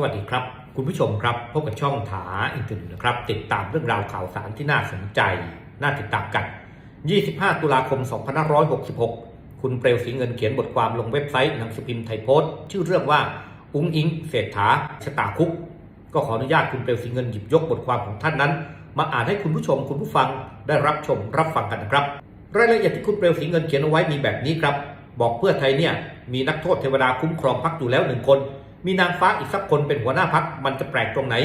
สวัสดีครับ คุณผู้ชมครับพบกับช่องถาอินเทอร์เน็ตนะครับ ติดตามเรื่องราวข่าวสารที่น่าสนใจ น่าติดตามกัน 25 ตุลาคม 2566 คุณเปลวสีเงินเขียนบทความลงเว็บไซต์หนังสือพิมพ์ไทยโพสต์ชื่อเรื่องว่า อุ้งอิงเศรษฐาชะตาคุก ก็ขออนุญาตคุณเปลวสีเงินหยิบยกบทความของท่านนั้น มาอ่านให้คุณผู้ชมคุณผู้ฟังได้รับชมรับฟังกันนะครับ รายละเอียดที่คุณเปลวสีเงินเขียนเอาไว้มีแบบนี้ครับ บอกเพื่อไทยเนี่ยมีนักโทษเทวดาคุ้มครองพักอยู่แล้วหนึ่งคน มีนางฟ้าอีกสักคนเป็นหัวหน้าพักมันจะแปลกตรงไหน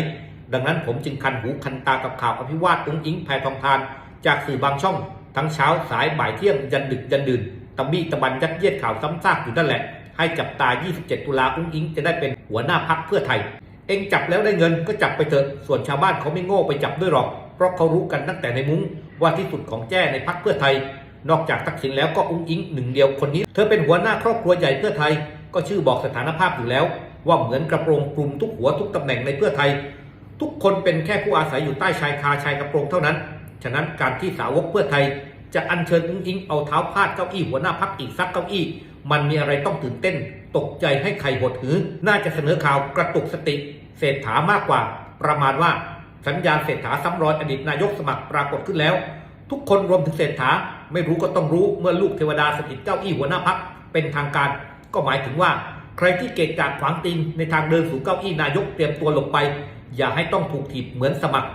ดังนั้นผมจึงคันหูคันตากับข่าวอภิวาทอุ้งอิงแพทองทาน จากสื่อบางช่อง ทั้งเช้าสายบ่ายเที่ยงยันดึกยันดื่นตะบี้ตะบันยัดเยียดข่าวซ้ำซากอยู่นั่นแหละ ให้จับตา 27 ตุลาอุ้งอิงจะได้เป็นหัวหน้าพักเพื่อไทย เองจับแล้วได้เงินก็จับไปเถอะ ส่วนชาวบ้านเขาไม่โง่ไปจับด้วยหรอก เพราะเขารู้กันตั้งแต่ในมุ้งว่าที่สุดของแจ้ในพักเพื่อไทย นอกจากทักษิณแล้วก็อุ้งอิงหนึ่งเดียวคนนี้ เธอเป็นหัวหน้าครอบครัวใหญ่เพื่อไทย ก็ชื่อบอกสถานภาพอยู่แล้ว ว่าเหมือนกระโปรงคลุมทุกหัวทุกตำแหน่งในเพื่อไทย ทุกคนเป็นแค่ผู้อาศัยอยู่ใต้ชายคาชายกระโปรงเท่านั้น ฉะนั้นการที่สาวกเพื่อไทย จะอัญเชิญอุ้งอิงเอาเท้าพาดเก้าอี้หัวหน้าพักอีกสักเก้าอี้ มันมีอะไรต้องตื่นเต้น ตกใจให้ใครหดหือ น่าจะเสนอข่าวกระตุกสติเศรษฐามากกว่า ประมาณว่าสัญญาณเศรษฐาซ้ำรอยอดีตนายกสมัครปรากฏขึ้นแล้ว ทุกคนรวมถึงเศรษฐาไม่รู้ก็ต้องรู้เมื่อลูกเทวดาสถิตเก้าอี้หัวหน้าพักเป็นทางการ ก็หมายถึงว่า ใครที่เกะกะขวางติงในทางเดินสู่เก้าอี้นายกเตรียมตัวหลบไป อย่าให้ต้องถูกถีบเหมือนสมัคร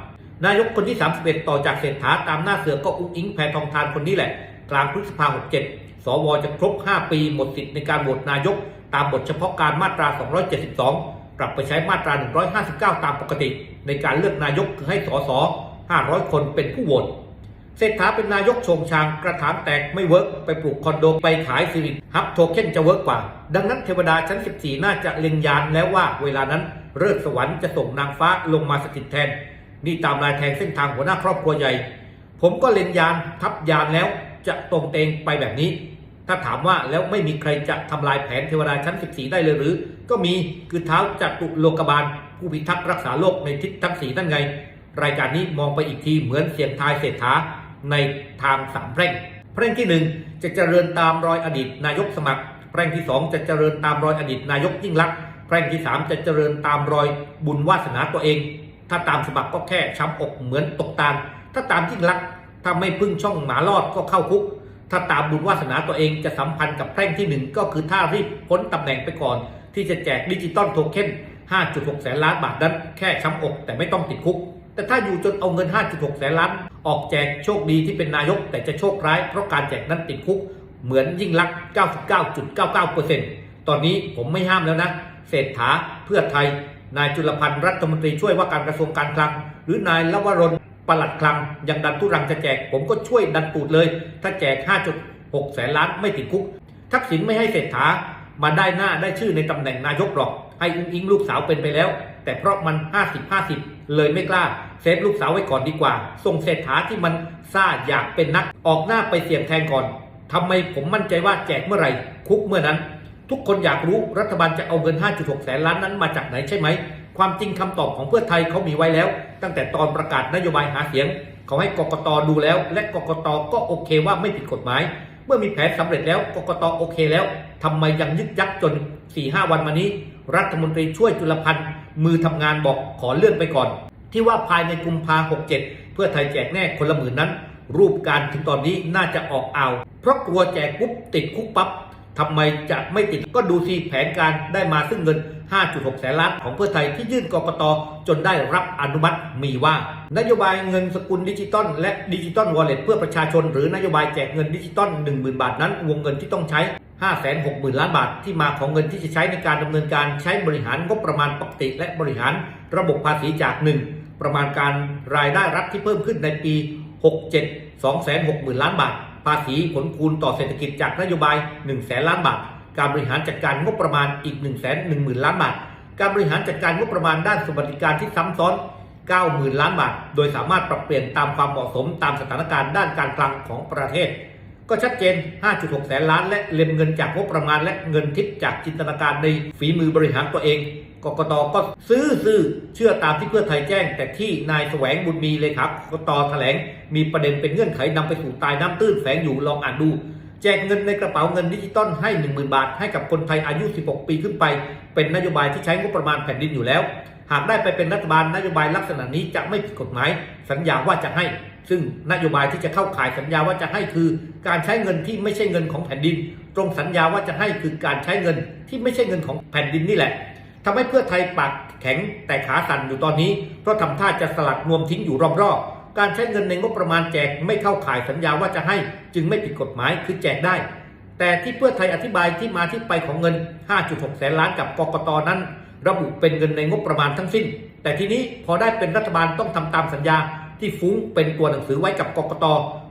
นายกคนที่ 31 ต่อจากเศรษฐาตามหน้าเสือก็อุ้งอิงแพทองทานคนนี้แหละ กลางพฤษภา67สวจะครบ 5 ปีหมดสิทธิ์ในการโหวตนายก ตามบทเฉพาะการมาตรา 272กลับไปใช้มาตรา 159 ตามปกติ ในการเลือกนายกคือให้สส500 คนเป็นผู้โหวต เศรษฐาเป็นนายกชงชางกระถางแตกไม่เวิร์กไปปลูกคอนโดไปขายสิริฮับโทเค็นจะเวิร์กกว่า ดังนั้นเทวดาชั้น 14 น่าจะเล็งยานแล้วว่าเวลานั้นเลิกสวรรค์จะส่งนางฟ้าลงมาสถิตแทน นี่ตามลายแทงเส้นทางหัวหน้าครอบครัวใหญ่ ผมก็เล็งยานทับยานแล้วจะตรงเตงไปแบบนี้ ถ้าถามว่าแล้วไม่มีใครจะทำลายแผนเทวดาชั้น 14 ได้เลยหรือ ก็มีคือเท้าจัตุโลกบาลผู้พิทักษ์รักษาโลกในทิศทั้งสีนั่นไง รายการนี้มองไปอีกทีเหมือนเสียงทายเศรษฐา ในทางสามแพร่ง แพร่งที่หนึ่งจะเจริญตามรอยอดีตนายกสมัคร แพร่งที่สองจะเจริญตามรอยอดีตนายกยิ่งลักษณ์แพร่งที่สามจะเจริญตามรอยบุญวาสนาตัวเอง ถ้าตามสมัครก็แค่ช้ำอกเหมือนตกตาลถ้าตามยิ่งลักษณ์ถ้าไม่พึ่งช่องหมาลอดก็เข้าคุก ถ้าตามบุญวาสนาตัวเองจะสัมพันธ์กับแพร่งที่หนึ่งก็คือถ้ารีบพ้นตำแหน่งไปก่อน ที่จะแจกดิจิตอลโทเค็น5.6 แสนล้านบาทนั้นแค่ช้ำอกแต่ไม่ต้องติดคุก แต่ถ้าอยู่จนเอาเงิน 5.6 แสนล้าน ออกแจกโชคดีที่เป็นนายก แต่จะโชคร้ายเพราะการแจกนั้นติดคุก เหมือนยิ่งลักษณ์99.99%ตอนนี้ผมไม่ห้ามแล้วนะเศรษฐาเพื่อไทย นายจุลพันธ์รัฐมนตรีช่วยว่าการกระทรวงการคลัง หรือนายลวรนปลัดคลัง ยังดันทุรังจะแจก ผมก็ช่วยดันตูดเลย ถ้าแจก 5.6 แสนล้านไม่ติดคุก ทักษิณไม่ให้เศรษฐามาได้หน้าได้ชื่อในตำแหน่งนายกหรอก ให้อุ้งอิงลูกสาวเป็นไปแล้ว แต่เพราะมัน 50-50 เลยไม่กล้า เซฟลูกสาวไว้ก่อนดีกว่า ส่งเศรษฐาที่มันซ่าอยากเป็นนัก ออกหน้าไปเสี่ยงแทนก่อนทำไมผมมั่นใจว่าแจกเมื่อไหร่คุกเมื่อนั้น ทุกคนอยากรู้รัฐบาลจะเอาเงิน 5.6 แสนล้านนั้นมาจากไหนใช่ไหม ความจริงคำตอบของเพื่อไทยเขามีไว้แล้ว ตั้งแต่ตอนประกาศนโยบายหาเสียงเขาให้กกตดูแล้ว และกกตก็โอเคว่าไม่ผิดกฎหมาย เมื่อมีแผนสำเร็จแล้วกกตโอเคแล้วทำไมยังยึกยักจน4-5วันมานี้ รัฐมนตรีช่วยจุลพันธ์มือทำงานบอกขอเลื่อนไปก่อน ที่ว่าภายในกุมภา67 เพื่อไทยแจกแน่คนละหมื่นนั้น รูปการถึงตอนนี้น่าจะออกเอา เพราะกลัวแจกปุ๊บติดคุกปั๊บทำไมจะไม่ติดก็ดูสิแผนการได้มาซึ่งเงิน 5.6 แสนล้านของเพื่อไทยที่ยื่นกกตจนได้รับอนุมัติมีว่า นโยบายเงินสกุลดิจิตอลและดิจิตอลวอลเล็ตเพื่อประชาชน หรือนโยบายแจกเงินดิจิตอล10,000 บาทนั้น วงเงินที่ต้องใช้ 560,000 ล้านบาทที่มาของเงินที่จะใช้ในการดำเนินการใช้บริหารงบประมาณปกติ และบริหารระบบภาษีจาก 1 ประมาณการรายได้รัฐที่เพิ่มขึ้นในปี 67 260,000 ล้านบาท ภาษีผลคูณต่อเศรษฐกิจจากนโยบาย1แสนล้านบาท การบริหารจัดการงบประมาณอีก 1 1 0 0 0 0 ล้านบาท การบริหารจัดการงบประมาณด้านสวัสดิการที่ซ้ำซ้อน 90,000 ล้านบาท โดยสามารถปรับเปลี่ยนตามความเหมาะสมตามสถานการณ์ด้านการคลังของประเทศ ก็ชัดเจน 5.6 แสนล้าน และเล็มเงินจากงบประมาณและเงินทิปจากจินตนาการในฝีมือบริหารตัวเองกกตก็ซื้อซื้อเชื่อตามที่เพื่อไทยแจ้ง แต่ที่นายแสวงบุญมีเลยครับกกตแถลง มีประเด็นเป็นเงื่อนไขนำไปสู่ตายน้ำตื้นแฝงอยู่ลองอ่านดู แจกเงินในกระเป๋าเงินดิจิตอลให้ 10,000 บาท ให้กับคนไทยอายุ 16 ปีขึ้นไป เป็นนโยบายที่ใช้งบประมาณแผ่นดินอยู่แล้ว หากได้ไปเป็นรัฐบาลนโยบายลักษณะนี้จะไม่ผิดกฎหมาย สัญญาว่าจะให้ ซึ่งนโยบายที่จะเข้าข่ายสัญญาว่าจะให้คือการใช้เงินที่ไม่ใช่เงินของแผ่นดิน ตรงสัญญาว่าจะให้คือการใช้เงินที่ไม่ใช่เงินของแผ่นดินนี่แหละทำให้เพื่อไทยปากแข็งแต่ขาสั่นอยู่ตอนนี้ เพราะทำท่าจะสลัดนวมทิ้งอยู่รอบๆการใช้เงินในงบประมาณแจกไม่เข้าข่ายสัญญาว่าจะให้ จึงไม่ผิดกฎหมายคือแจกได้ แต่ที่เพื่อไทยอธิบายที่มาที่ไปของเงิน 5.6 แสนล้านกับกกตนั้น ระบุเป็นเงินในงบประมาณทั้งสิ้น แต่ทีนี้พอได้เป็นรัฐบาลต้องทำตามสัญญา ที่ฟุ้งเป็นตัวหนังสือไว้กับกกต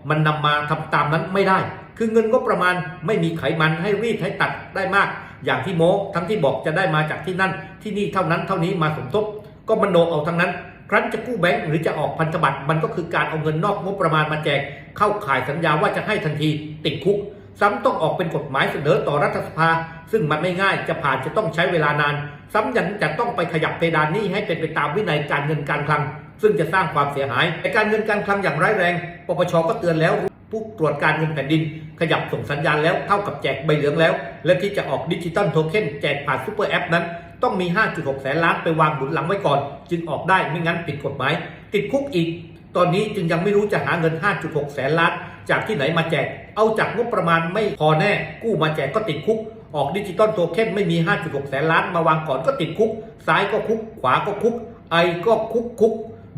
มันนำมาทำตามนั้นไม่ได้ คือเงินงบประมาณไม่มีไขมันให้รีดให้ตัดได้มาก อย่างที่โม้ทั้งที่บอกจะได้มาจากที่นั่น ที่นี่เท่านั้นเท่านี้มาสมทบ ก็มโนเอาทั้งนั้น ครั้นจะกู้แบงก์หรือจะออกพันธบัตรมันก็คือการเอาเงินนอกงบประมาณมาแจก เข้าข่ายสัญญาว่าจะให้ทันทีติดคุก ซ้ำต้องออกเป็นกฎหมายเสนอต่อรัฐสภา ซึ่งมันไม่ง่ายจะผ่านจะต้องใช้เวลานาน ซ้ำยังจะต้องไปขยับเพดานหนี้ให้เป็นไปตามวินัยการเงินการคลัง ซึ่งจะสร้างความเสียหายในการเงินการคลังอย่างร้ายแรง ปปชก็เตือนแล้ว ผู้ตรวจการเงินแผ่นดิน ขยับส่งสัญญาณแล้วเท่ากับแจกใบเหลืองแล้ว และที่จะออกดิจิตอลโทเค็นแจกผ่านซูเปอร์แอปนั้น ต้องมี 5.6 แสนล้านไปวางหนุนหลังไว้ก่อน จึงออกได้ไม่งั้นผิดกฎหมาย ติดคุกอีก ตอนนี้จึงยังไม่รู้จะหาเงิน 5.6 แสนล้าน จากที่ไหนมาแจก เอาจากงบประมาณไม่พอแน่ กู้มาแจกก็ติดคุกออกดิจิตอลโทเค็นไม่มี 5.6 แสนล้านมาวางก่อนก็ติดคุก ซ้ายก็คุก ขวาก็คุก ไอก็คุกคุก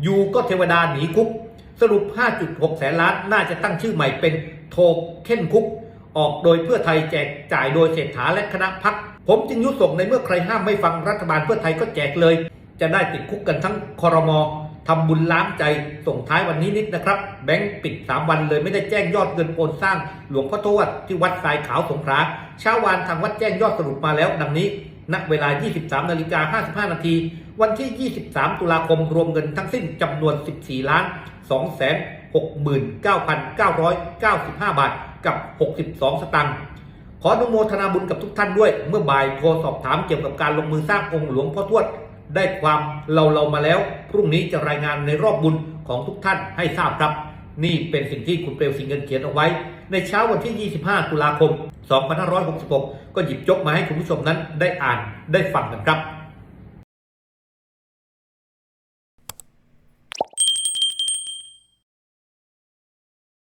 ยูก็เทวดาหนีคุก สรุป 5.6 แสนล้านน่าจะตั้งชื่อใหม่เป็นโทเค็นคุก ออกโดยเพื่อไทยแจกจ่ายโดยเศรษฐาและคณะพัก ผมจึงยุส่งในเมื่อใครห้ามไม่ฟังรัฐบาลเพื่อไทยก็แจกเลย จะได้ติดคุกกันทั้งคอรมอทำบุญล้างใจส่งท้ายวันนี้นิดนะครับ แบงก์ปิด 3 วันเลยไม่ได้แจ้งยอดเงินโอนสร้าง หลวงพ่อทวดที่วัดทรายขาวสงขลาเช้าวานทางวัดแจ้งยอดสรุปมาแล้ว ดังนี้ณเวลา 23นาฬิกา55นาที วันที่ 23 ตุลาคมรวมเงินทั้งสิ้นจำนวน 14 ล้าน2แสน69,995 บาท กับ 62 สตางค์ขออนุโมทนาบุญกับทุกท่านด้วย เมื่อบ่ายโทรสอบถามเกี่ยวกับการลงมือสร้างองค์หลวงพ่อทวด ได้ความเราเรามาแล้ว พรุ่งนี้จะรายงานในรอบบุญของทุกท่านให้ทราบครับนี่เป็นสิ่งที่คุณเปลวสิงเงินเขียนเอาไว้ ในเช้าวันที่ 25 ตุลาคม 2566 ก็หยิบยกมาให้คุณผู้ชมนั้นได้อ่านได้ฟังกันครับ